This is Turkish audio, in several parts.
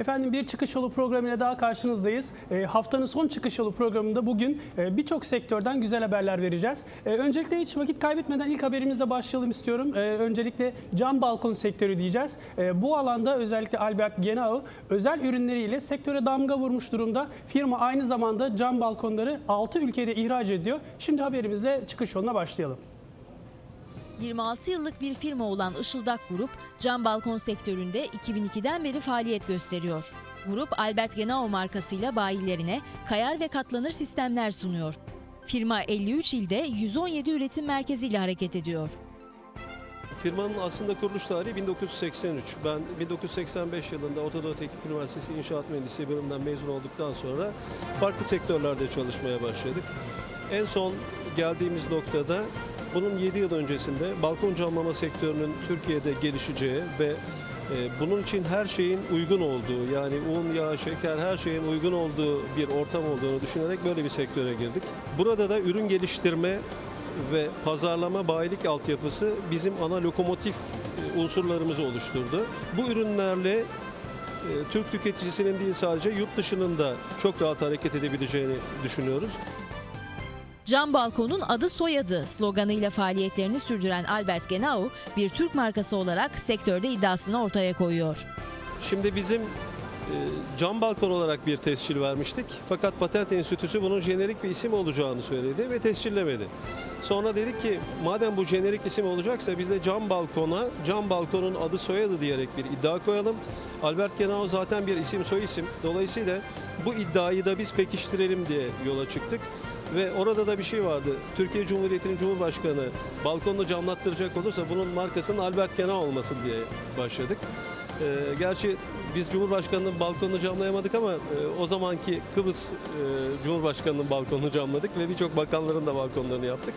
Efendim bir çıkış yolu programıyla daha karşınızdayız. E, haftanın son çıkış yolu programında bugün e, birçok sektörden güzel haberler vereceğiz. E, öncelikle hiç vakit kaybetmeden ilk haberimizle başlayalım istiyorum. E, öncelikle cam balkon sektörü diyeceğiz. E, bu alanda özellikle Albert Genau özel ürünleriyle sektöre damga vurmuş durumda. Firma aynı zamanda cam balkonları 6 ülkede ihraç ediyor. Şimdi haberimizle çıkış yoluna başlayalım. 26 yıllık bir firma olan Işıldak Grup, cam balkon sektöründe 2002'den beri faaliyet gösteriyor. Grup, Albert Genau markasıyla bayilerine kayar ve katlanır sistemler sunuyor. Firma 53 ilde 117 üretim merkeziyle hareket ediyor. Firmanın aslında kuruluş tarihi 1983. Ben 1985 yılında Orta Doğu Teknik Üniversitesi İnşaat Mühendisliği bölümünden mezun olduktan sonra farklı sektörlerde çalışmaya başladık. En son geldiğimiz noktada bunun 7 yıl öncesinde balkon camlama sektörünün Türkiye'de gelişeceği ve e, bunun için her şeyin uygun olduğu yani un, yağ, şeker her şeyin uygun olduğu bir ortam olduğunu düşünerek böyle bir sektöre girdik. Burada da ürün geliştirme ve pazarlama bayilik altyapısı bizim ana lokomotif e, unsurlarımızı oluşturdu. Bu ürünlerle e, Türk tüketicisinin değil sadece yurt dışının da çok rahat hareket edebileceğini düşünüyoruz. Cam balkonun adı soyadı sloganıyla faaliyetlerini sürdüren Albert Genau, bir Türk markası olarak sektörde iddiasını ortaya koyuyor. Şimdi bizim cam balkon olarak bir tescil vermiştik. Fakat Patent Enstitüsü bunun jenerik bir isim olacağını söyledi ve tescillemedi. Sonra dedik ki madem bu jenerik isim olacaksa biz de cam balkona cam balkonun adı soyadı diyerek bir iddia koyalım. Albert Genau zaten bir isim soy isim. Dolayısıyla bu iddiayı da biz pekiştirelim diye yola çıktık. Ve orada da bir şey vardı. Türkiye Cumhuriyeti'nin Cumhurbaşkanı balkonunu camlattıracak olursa bunun markasının Albert Genau olmasın diye başladık. Ee, gerçi biz Cumhurbaşkanı'nın balkonunu camlayamadık ama e, o zamanki Kıbrıs e, Cumhurbaşkanı'nın balkonunu camladık ve birçok bakanların da balkonlarını yaptık.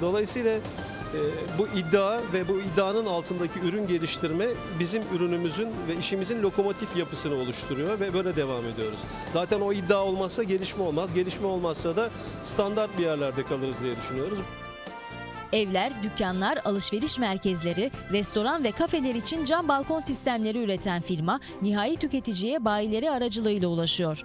Dolayısıyla e, bu iddia ve bu iddianın altındaki ürün geliştirme bizim ürünümüzün ve işimizin lokomotif yapısını oluşturuyor ve böyle devam ediyoruz. Zaten o iddia olmazsa gelişme olmaz. Gelişme olmazsa da standart bir yerlerde kalırız diye düşünüyoruz. Evler, dükkanlar, alışveriş merkezleri, restoran ve kafeler için cam balkon sistemleri üreten firma, nihai tüketiciye bayileri aracılığıyla ulaşıyor.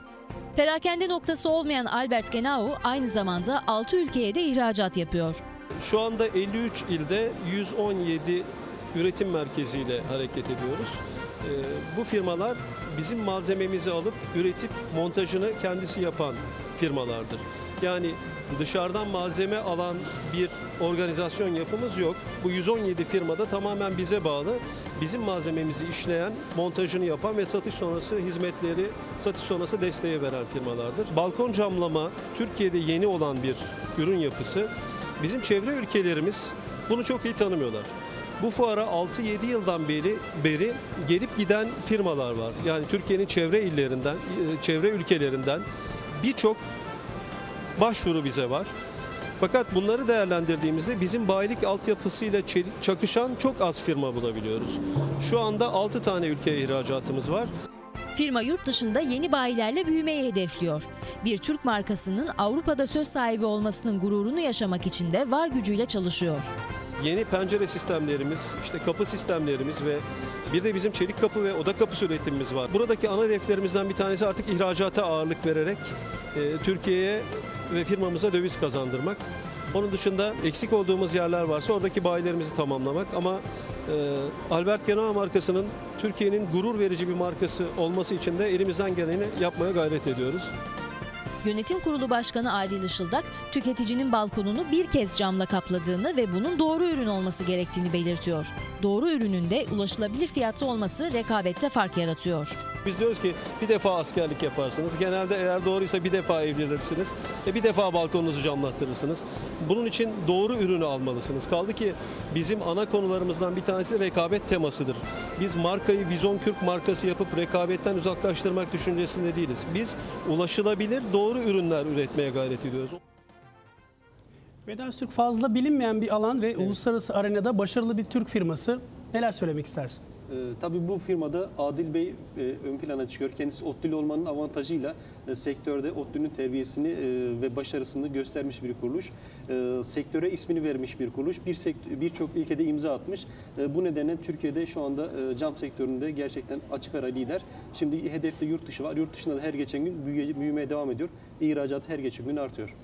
Perakende noktası olmayan Albert Genau aynı zamanda 6 ülkeye de ihracat yapıyor. Şu anda 53 ilde 117 üretim merkeziyle hareket ediyoruz. Ee, Bu firmalar bizim malzememizi alıp üretip montajını kendisi yapan firmalardır. Yani dışarıdan malzeme alan bir organizasyon yapımız yok. Bu 117 firmada tamamen bize bağlı. Bizim malzememizi işleyen, montajını yapan ve satış sonrası hizmetleri, satış sonrası desteği veren firmalardır. Balkon camlama Türkiye'de yeni olan bir ürün yapısı. Bizim çevre ülkelerimiz bunu çok iyi tanımıyorlar. Bu fuara 6-7 yıldan beri beri gelip giden firmalar var. Yani Türkiye'nin çevre illerinden, e, çevre ülkelerinden birçok başvuru bize var. Fakat bunları değerlendirdiğimizde bizim bayilik altyapısıyla çakışan çok az firma bulabiliyoruz. Şu anda 6 tane ülkeye ihracatımız var. Firma yurt dışında yeni bayilerle büyümeyi hedefliyor. Bir Türk markasının Avrupa'da söz sahibi olmasının gururunu yaşamak için de var gücüyle çalışıyor. Yeni pencere sistemlerimiz, işte kapı sistemlerimiz ve bir de bizim çelik kapı ve oda kapısı üretimimiz var. Buradaki ana hedeflerimizden bir tanesi artık ihracata ağırlık vererek e, Türkiye'ye ve firmamıza döviz kazandırmak. Onun dışında eksik olduğumuz yerler varsa oradaki bayilerimizi tamamlamak ama e, Albert Genau markasının Türkiye'nin gurur verici bir markası olması için de elimizden geleni yapmaya gayret ediyoruz. Yönetim Kurulu Başkanı Adil Işıldak, tüketicinin balkonunu bir kez camla kapladığını ve bunun doğru ürün olması gerektiğini belirtiyor. Doğru ürünün de ulaşılabilir fiyatı olması rekabette fark yaratıyor. Biz diyoruz ki bir defa askerlik yaparsınız. Genelde eğer doğruysa bir defa evlenirsiniz. E bir defa balkonunuzu camlattırırsınız. Bunun için doğru ürünü almalısınız. Kaldı ki bizim ana konularımızdan bir tanesi rekabet temasıdır. Biz markayı Vizon Kürk markası yapıp rekabetten uzaklaştırmak düşüncesinde değiliz. Biz ulaşılabilir doğru ürünler üretmeye gayret ediyoruz. Vedat Türk fazla bilinmeyen bir alan ve uluslararası arenada başarılı bir Türk firması. Neler söylemek istersin? Ee, tabii bu firmada Adil Bey e, ön plana çıkıyor. Kendisi ODTÜ'lü olmanın avantajıyla e, sektörde ODTÜ'nün terbiyesini e, ve başarısını göstermiş bir kuruluş. E, sektöre ismini vermiş bir kuruluş. Bir sekt- Birçok ülkede imza atmış. E, bu nedenle Türkiye'de şu anda e, cam sektöründe gerçekten açık ara lider. Şimdi hedefte yurt dışı var. Yurt dışında da her geçen gün büyümeye devam ediyor. İhracat her geçen gün artıyor.